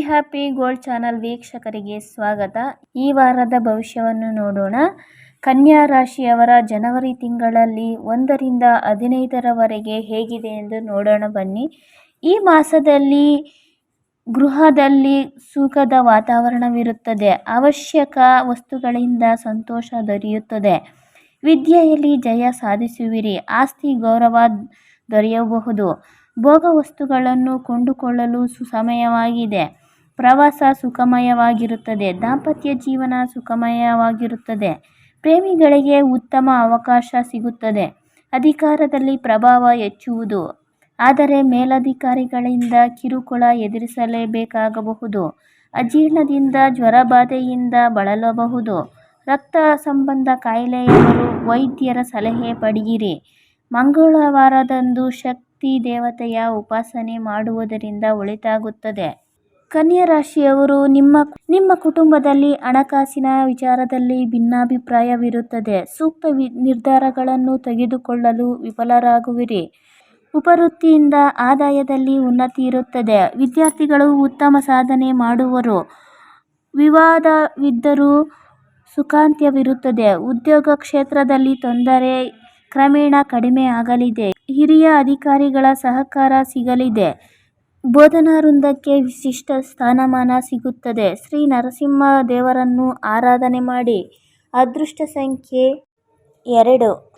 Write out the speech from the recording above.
Happy gold channel ವೀಕ್ಷಕರಿಗೆ ಸ್ವಾಗತ. ಈ ವಾರದ ಭವಿಷ್ಯವನ್ನು ನೋಡೋಣ. ಕನ್ಯಾ ರಾಶಿಯವರ ಜನವರಿ ತಿಂಗಳಲ್ಲಿ ಒಂದರಿಂದ ಹದಿನೈದರವರೆಗೆ ಹೇಗಿದೆ ಎಂದು ನೋಡೋಣ ಬನ್ನಿ. ಈ ಮಾಸದಲ್ಲಿ ಗೃಹದಲ್ಲಿ ಸುಖದ ವಾತಾವರಣವಿರುತ್ತದೆ. ಅವಶ್ಯಕ ವಸ್ತುಗಳಿಂದ ಸಂತೋಷ ದೊರೆಯುತ್ತದೆ. ವಿದ್ಯೆಯಲ್ಲಿ ಜಯ ಸಾಧಿಸುವಿರಿ. ಆಸ್ತಿ ಗೌರವ ದೊರೆಯಬಹುದು. ಭೋಗ ವಸ್ತುಗಳನ್ನು ಕೊಂಡುಕೊಳ್ಳಲು ಸುಸಮಯವಾಗಿದೆ. ಪ್ರವಾಸ ಸುಖಮಯವಾಗಿರುತ್ತದೆ, ದಾಂಪತ್ಯ ಜೀವನ ಸುಖಮಯವಾಗಿರುತ್ತದೆ. ಪ್ರೇಮಿಗಳಿಗೆ ಉತ್ತಮ ಅವಕಾಶ ಸಿಗುತ್ತದೆ. ಅಧಿಕಾರದಲ್ಲಿ ಪ್ರಭಾವ ಹೆಚ್ಚುವುದು. ಆದರೆ ಮೇಲಧಿಕಾರಿಗಳಿಂದ ಕಿರುಕುಳ ಎದುರಿಸಲೇಬೇಕಾಗಬಹುದು. ಅಜೀರ್ಣದಿಂದ, ಜ್ವರಬಾಧೆಯಿಂದ ಬಳಲಬಹುದು. ರಕ್ತ ಸಂಬಂಧ ಕಾಯಿಲೆಯವರು ವೈದ್ಯರ ಸಲಹೆ ಪಡೆಯಿರಿ. ಮಂಗಳವಾರದಂದು ಶಕ್ತಿ ದೇವತೆಯ ಉಪಾಸನೆ ಮಾಡುವುದರಿಂದ ಒಳಿತಾಗುತ್ತದೆ. ಕನ್ಯಾ ರಾಶಿಯವರು ನಿಮ್ಮ ನಿಮ್ಮ ಕುಟುಂಬದಲ್ಲಿ ಹಣಕಾಸಿನ ವಿಚಾರದಲ್ಲಿ ಭಿನ್ನಾಭಿಪ್ರಾಯವಿರುತ್ತದೆ. ಸೂಕ್ತ ವಿ, ನಿರ್ಧಾರಗಳನ್ನು ತೆಗೆದುಕೊಳ್ಳಲು ವಿಫಲರಾಗುವಿರಿ. ಉಪವೃತ್ತಿಯಿಂದ ಆದಾಯದಲ್ಲಿ ಉನ್ನತಿ ಇರುತ್ತದೆ. ವಿದ್ಯಾರ್ಥಿಗಳು ಉತ್ತಮ ಸಾಧನೆ ಮಾಡುವರು. ವಿವಾದವಿದ್ದರೂ ಸುಖಾಂತ್ಯವಿರುತ್ತದೆ. ಉದ್ಯೋಗ ಕ್ಷೇತ್ರದಲ್ಲಿ ತೊಂದರೆ ಕ್ರಮೇಣ ಕಡಿಮೆ ಆಗಲಿದೆ ಹಿರಿಯ ಅಧಿಕಾರಿಗಳ ಸಹಕಾರ ಸಿಗಲಿದೆ. ಬೋಧನಾ ವೃಂದಕ್ಕೆ ವಿಶಿಷ್ಟ ಸ್ಥಾನಮಾನ ಸಿಗುತ್ತದೆ. ಶ್ರೀ ನರಸಿಂಹ ದೇವರನ್ನು ಆರಾಧನೆ ಮಾಡಿ. ಅದೃಷ್ಟ ಸಂಖ್ಯೆ ಎರಡು.